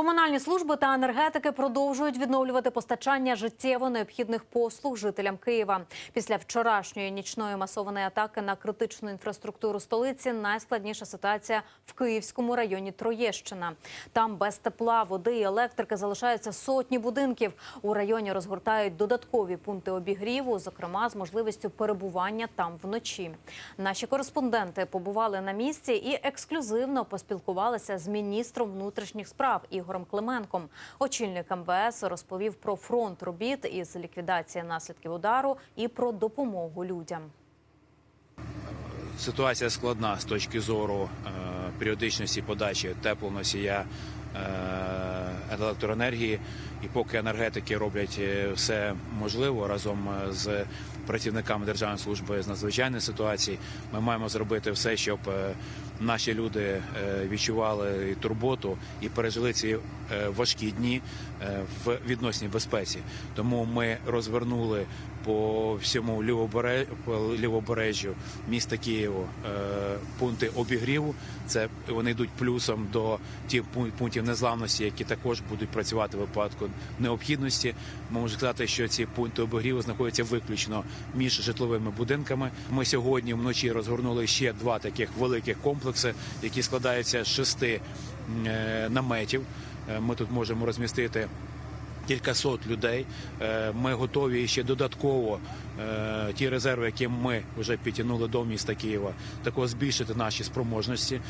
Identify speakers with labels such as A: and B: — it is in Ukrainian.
A: Комунальні служби та енергетики продовжують відновлювати постачання життєво необхідних послуг жителям Києва. Після вчорашньої нічної масованої атаки на критичну інфраструктуру столиці найскладніша ситуація в Київському районі Троєщина. Там без тепла, води і електрики залишаються сотні будинків. У районі розгортають додаткові пункти обігріву, зокрема з можливістю перебування там вночі. Наші кореспонденти побували на місці і ексклюзивно поспілкувалися з міністром внутрішніх справ Ігорем Клименком. Очільник МВС розповів про фронт робіт із ліквідації наслідків удару і про допомогу людям.
B: Ситуація складна з точки зору е, періодичності подачі теплоносія електроенергії. І поки енергетики роблять е, все можливе разом е, з працівниками Державної служби з надзвичайних ситуацій, ми маємо зробити все, щоб е, наші люди е, відчували турботу і пережили ці е, важкі дні е, в відносній безпеці. Тому ми розвернули по всьому лівобережжю міста Києву е, пункти обігріву. Це вони йдуть плюсом до тих пун- пунктів незламності, які також будуть працювати в випадку необхідності. Ми можемо сказати, що ці пункти обігріву знаходяться виключно між житловими будинками. Ми сьогодні вночі розгорнули ще два таких великих комплекси, які складаються з шести е, наметів. Е, Ми тут можемо розмістити кількасот людей. Е, Ми готові ще додатково е, ті резерви, які ми вже підтягнули до міста Києва, також збільшити наші спроможності.